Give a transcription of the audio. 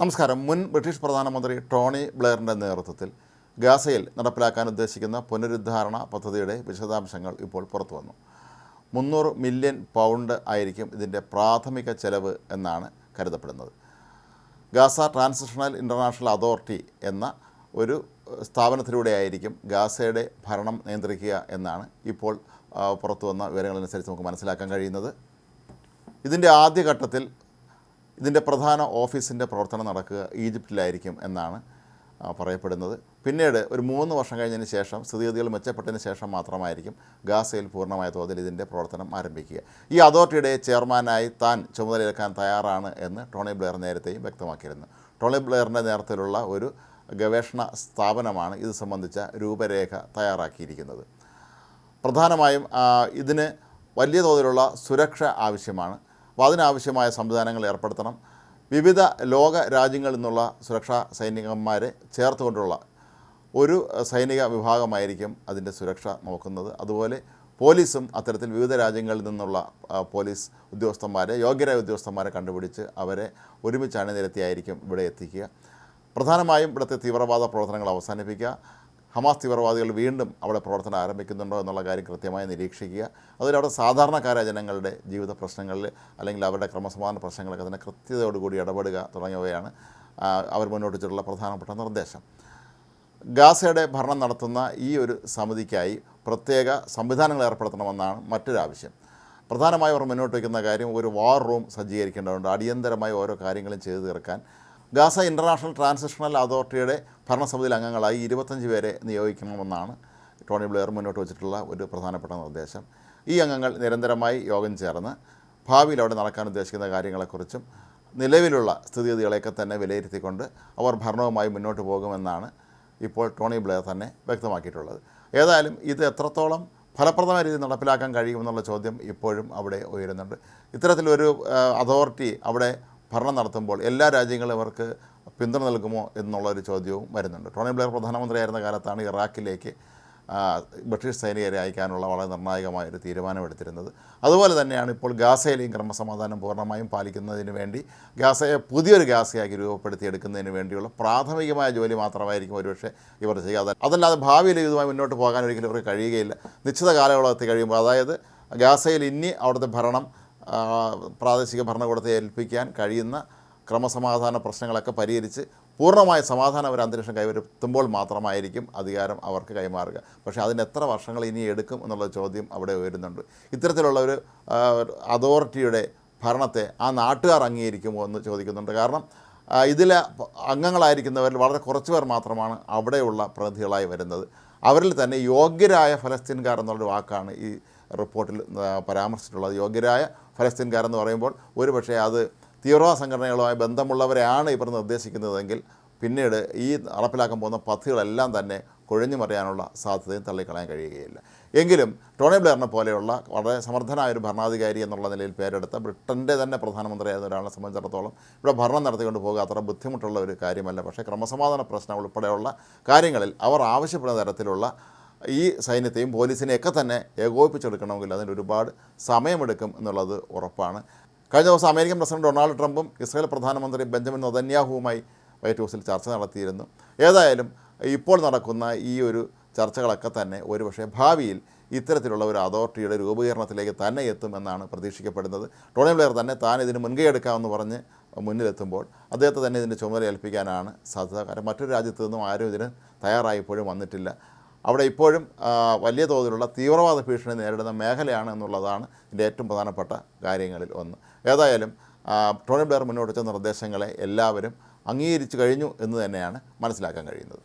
നമസ്കാരം. മുൻ ബ്രിട്ടീഷ് പ്രധാനമന്ത്രി ടോണി ബ്ലെയറിന്റെ നേതൃത്വത്തിൽ ഗാസയിൽ നടപ്പിലാക്കാൻ ഉദ്ദേശിക്കുന്ന പുനരുദ്ധാരണ പദ്ധതിയുടെ വിശദാംശങ്ങൾ ഇപ്പോൾ പുറത്തു വന്നു. മുന്നൂറ് മില്യൺ പൗണ്ട് ആയിരിക്കും ഇതിന്റെ പ്രാഥമിക ചെലവ് എന്നാണ് കരുതപ്പെടുന്നത്. ഗാസ ട്രാൻസിഷണൽ ഇന്റർനാഷണൽ അതോറിറ്റി എന്ന ഒരു സ്ഥാപനത്തിലൂടെ സ്ഥാപനത്തിലൂടെയായിരിക്കും ഗാസയുടെ ഭരണം നിയന്ത്രിക്കുക എന്നാണ് ഇപ്പോൾ പുറത്തു വന്ന വിവരങ്ങളനുസരിച്ച് നമുക്ക് മനസ്സിലാക്കാൻ കഴിയുന്നത്. ഇതിന്റെ ആദ്യഘട്ടത്തിൽ ഇതിന്റെ പ്രധാന ഓഫീസിന്റെ പ്രവർത്തനം നടക്കുക ഈജിപ്തിലായിരിക്കും എന്നാണ് പറയപ്പെടുന്നത്. പിന്നീട് ഒരു മൂന്ന് വർഷം കഴിഞ്ഞതിന് ശേഷം സ്ഥിതിഗതികൾ മെച്ചപ്പെട്ടതിന് ശേഷം മാത്രമായിരിക്കും ഗാസയിൽ പൂർണമായ തോതിൽ ഇതിന്റെ പ്രവർത്തനം ആരംഭിക്കുക. ഈ അതോറിറ്റിയുടെ ചെയർമാനായി താൻ ചുമതലയേൽക്കാൻ തയ്യാറാണ് എന്ന് ടോണി ബ്ലെയർ നേരത്തെയും വ്യക്തമാക്കിയിരുന്നു. ടോണി ബ്ലെയറിന്റെ നേതൃത്വത്തിലുള്ള ഒരു ഗവേഷണ സ്ഥാപനമാണ് ഇത് സംബന്ധിച്ച രൂപരേഖ തയ്യാറാക്കിയിരിക്കുന്നത്. പ്രധാനമായും ഇതിന് വലിയ തോതിലുള്ള സുരക്ഷ ആവശ്യമാണ്. അപ്പോൾ അതിനാവശ്യമായ സംവിധാനങ്ങൾ ഏർപ്പെടുത്തണം. വിവിധ ലോക രാജ്യങ്ങളിൽ നിന്നുള്ള സുരക്ഷാ സൈനികന്മാരെ ചേർത്തുകൊണ്ടുള്ള ഒരു സൈനിക വിഭാഗമായിരിക്കും അതിന്റെ സുരക്ഷ നോക്കുന്നത്. അതുപോലെ പോലീസും അത്തരത്തിൽ വിവിധ രാജ്യങ്ങളിൽ നിന്നുള്ള പോലീസ് ഉദ്യോഗസ്ഥന്മാരെ യോഗ്യരായ ഉദ്യോഗസ്ഥന്മാരെ കണ്ടുപിടിച്ച് അവരെ ഒരുമിച്ച് അണിനിരത്തിയായിരിക്കും ഇവിടെ എത്തിക്കുക. പ്രധാനമായും ഇവിടുത്തെ തീവ്രവാദ പ്രവർത്തനങ്ങൾ അവസാനിപ്പിക്കുക. ഹമാസ് തീവ്രവാദികൾ വീണ്ടും അവിടെ പ്രവർത്തനം ആരംഭിക്കുന്നുണ്ടോ എന്നുള്ള കാര്യം കൃത്യമായി നിരീക്ഷിക്കുക. അതുപോലെ അവിടെ സാധാരണക്കാരായ ജനങ്ങളുടെ ജീവിത പ്രശ്നങ്ങളിൽ അല്ലെങ്കിൽ അവരുടെ ക്രമസമാധാന പ്രശ്നങ്ങളൊക്കെ തന്നെ കൃത്യതയോടുകൂടി ഇടപെടുക തുടങ്ങിയവയാണ് അവർ മുന്നോട്ട് പ്രധാനപ്പെട്ട നിർദ്ദേശം. ഗാസയുടെ ഭരണം നടത്തുന്ന ഈ ഒരു സമിതിക്കായി പ്രത്യേക സംവിധാനങ്ങൾ ഏർപ്പെടുത്തണമെന്നാണ് മറ്റൊരാവശ്യം പ്രധാനമായും അവർ മുന്നോട്ട് വയ്ക്കുന്ന കാര്യം ഒരു വാർ റൂം സജ്ജീകരിക്കേണ്ടതുണ്ട്. അടിയന്തരമായി ഓരോ കാര്യങ്ങളും ചെയ്തു തീർക്കാൻ ഗാസ ഇന്റർനാഷണൽ ട്രാൻസിഷണൽ അതോറിറ്റിയുടെ ഭരണസമിതിയിൽ അംഗങ്ങളായി ഇരുപത്തഞ്ച് പേരെ നിയോഗിക്കണമെന്നാണ് ടോണി ബ്ലെയർ മുന്നോട്ട് വെച്ചിട്ടുള്ള ഒരു പ്രധാനപ്പെട്ട നിർദ്ദേശം. ഈ അംഗങ്ങൾ നിരന്തരമായി യോഗം ചേർന്ന് ഭാവിയിൽ അവിടെ നടക്കാൻ ഉദ്ദേശിക്കുന്ന കാര്യങ്ങളെക്കുറിച്ചും നിലവിലുള്ള സ്ഥിതിഗതികളെയൊക്കെ തന്നെ വിലയിരുത്തിക്കൊണ്ട് അവർ ഭരണവുമായി മുന്നോട്ട് പോകുമെന്നാണ് ഇപ്പോൾ ടോണി ബ്ലെയർ തന്നെ വ്യക്തമാക്കിയിട്ടുള്ളത്. ഏതായാലും ഇത് എത്രത്തോളം ഫലപ്രദമായ രീതിയിൽ നടപ്പിലാക്കാൻ കഴിയുമെന്നുള്ള ചോദ്യം ഇപ്പോഴും അവിടെ ഉയരുന്നുണ്ട്. ഇത്തരത്തിലൊരു അതോറിറ്റി അവിടെ ഭരണം നടത്തുമ്പോൾ എല്ലാ രാജ്യങ്ങളും അവർക്ക് പിന്തുണ നൽകുമോ എന്നുള്ളൊരു ചോദ്യവും വരുന്നുണ്ട്. ടോണി ബ്ലെയർ പ്രധാനമന്ത്രിയായിരുന്ന കാലത്താണ് ഇറാഖിലേക്ക് ബ്രിട്ടീഷ് സൈനികരെ അയക്കാനുള്ള വളരെ നിർണായകമായൊരു തീരുമാനമെടുത്തിരുന്നത്. അതുപോലെ തന്നെയാണ് ഇപ്പോൾ ഗാസയിലെയും ക്രമസമാധാനം പൂർണമായും പാലിക്കുന്നതിന് വേണ്ടി ഗാസയെ പുതിയൊരു ഗാസയാക്കി രൂപപ്പെടുത്തിയെടുക്കുന്നതിന് വേണ്ടിയുള്ള പ്രാഥമികമായ ജോലി മാത്രമായിരിക്കും ഒരുപക്ഷെ ഇവർ ചെയ്യാതെ അതല്ലാതെ ഭാവിയിൽ ഇതുമായി മുന്നോട്ട് പോകാൻ ഒരിക്കലും ഇവർക്ക് കഴിയുകയില്ല. നിശ്ചിത കാലയളവത്തിൽ കഴിയുമ്പോൾ അതായത് ഗാസയിൽ ഇനി അവിടുത്തെ ഭരണം പ്രാദേശിക ഭരണകൂടത്തെ ഏൽപ്പിക്കാൻ കഴിയുന്ന ക്രമസമാധാന പ്രശ്നങ്ങളൊക്കെ പരിഹരിച്ച് പൂർണമായ സമാധാന ഒരു അന്തരീക്ഷം കൈവരുത്തുമ്പോൾ മാത്രമായിരിക്കും അധികാരം അവർക്ക് കൈമാറുക. പക്ഷേ അതിന് എത്ര വർഷങ്ങൾ ഇനി എടുക്കും എന്നുള്ള ചോദ്യം അവിടെ ഉയരുന്നുണ്ട് ഇത്തരത്തിലുള്ള ഒരു അതോറിറ്റിയുടെ ഭരണത്തെ ആ നാട്ടുകാർ അംഗീകരിക്കുമോ എന്ന് ചോദിക്കുന്നുണ്ട്. കാരണം ഇതിലെ അംഗങ്ങളായിരിക്കുന്നവരിൽ വളരെ കുറച്ച് പേർ മാത്രമാണ് അവിടെയുള്ള പ്രതിനിധികളായി വരുന്നത്. അവരിൽ തന്നെ യോഗ്യരായ ഫലസ്തീൻകാർ എന്നുള്ളൊരു വാക്കാണ് ഈ റിപ്പോർട്ടിൽ പരാമർശിച്ചിട്ടുള്ളത്. യോഗ്യരായ ഫലസ്തീൻകാർ എന്ന് പറയുമ്പോൾ ഒരുപക്ഷെ അത് തീവ്രവാദ സംഘടനകളുമായി ബന്ധമുള്ളവരെയാണ് ഇവർ നിർദ്ദേശിക്കുന്നതെങ്കിൽ പിന്നീട് ഈ നടപ്പിലാക്കാൻ പോകുന്ന പദ്ധതികളെല്ലാം തന്നെ കൊഴിഞ്ഞു മറിയാനുള്ള സാധ്യതയും തള്ളിക്കളയാൻ കഴിയുകയില്ല. എങ്കിലും ടോണി ബ്ലെയറിനെ പോലെയുള്ള വളരെ സമർത്ഥനായ ഒരു ഭരണാധികാരി എന്നുള്ള നിലയിൽ പേരെടുത്ത ബ്രിട്ടന്റെ തന്നെ പ്രധാനമന്ത്രിയായിരുന്ന ഒരാളെ സംബന്ധിച്ചിടത്തോളം ഇവിടെ ഭരണം നടത്തിക്കൊണ്ട് പോകുക അത്ര ബുദ്ധിമുട്ടുള്ള ഒരു കാര്യമല്ല. പക്ഷേ ക്രമസമാധാന പ്രശ്നം ഉൾപ്പെടെയുള്ള കാര്യങ്ങളിൽ അവർ ആവശ്യപ്പെടുന്ന തരത്തിലുള്ള ഈ സൈന്യത്തെയും പോലീസിനെയൊക്കെ തന്നെ ഏകോപിപ്പിച്ചെടുക്കണമെങ്കിൽ അതിന് ഒരുപാട് സമയമെടുക്കും എന്നുള്ളത് ഉറപ്പാണ്. കഴിഞ്ഞ ദിവസം അമേരിക്കൻ പ്രസിഡന്റ് ഡൊണാൾഡ് ട്രംപും ഇസ്രായേൽ പ്രധാനമന്ത്രി ബെഞ്ചമിൻ നൊതന്യാഹുവുമായി വൈറ്റ് ഹൗസിൽ ചർച്ച നടത്തിയിരുന്നു. ഏതായാലും ഇപ്പോൾ നടക്കുന്ന ഈ ഒരു ചർച്ചകളൊക്കെ തന്നെ ഒരുപക്ഷെ ഭാവിയിൽ ഇത്തരത്തിലുള്ള ഒരു അതോറിറ്റിയുടെ രൂപീകരണത്തിലേക്ക് തന്നെ എത്തും എന്നാണ് പ്രതീക്ഷിക്കപ്പെടുന്നത്. ടോണി ബ്ലെയർ തന്നെ താൻ ഇതിന് മുൻകൈ എടുക്കാമെന്ന് പറഞ്ഞ് മുന്നിലെത്തുമ്പോൾ അദ്ദേഹത്തെ തന്നെ ഇതിന്റെ ചുമതല ഏൽപ്പിക്കാനാണ് സാധ്യത. കാരണം മറ്റൊരു രാജ്യത്തു നിന്നും ആരും ഇതിന് തയ്യാറായിപ്പോഴും വന്നിട്ടില്ല. അവിടെ ഇപ്പോഴും വലിയ തോതിലുള്ള തീവ്രവാദ ഭീഷണി നേരിടുന്ന മേഖലയാണ് എന്നുള്ളതാണ് ഇതിന്റെ ഏറ്റവും പ്രധാനപ്പെട്ട കാര്യങ്ങളിൽ ഒന്ന്. ഏതായാലും ടോണി ബ്ലെയർ മുന്നോട്ട് വെച്ച നിർദ്ദേശങ്ങളെ എല്ലാവരും അംഗീകരിച്ചു കഴിഞ്ഞു എന്ന് തന്നെയാണ് മനസ്സിലാക്കാൻ കഴിയുന്നത്.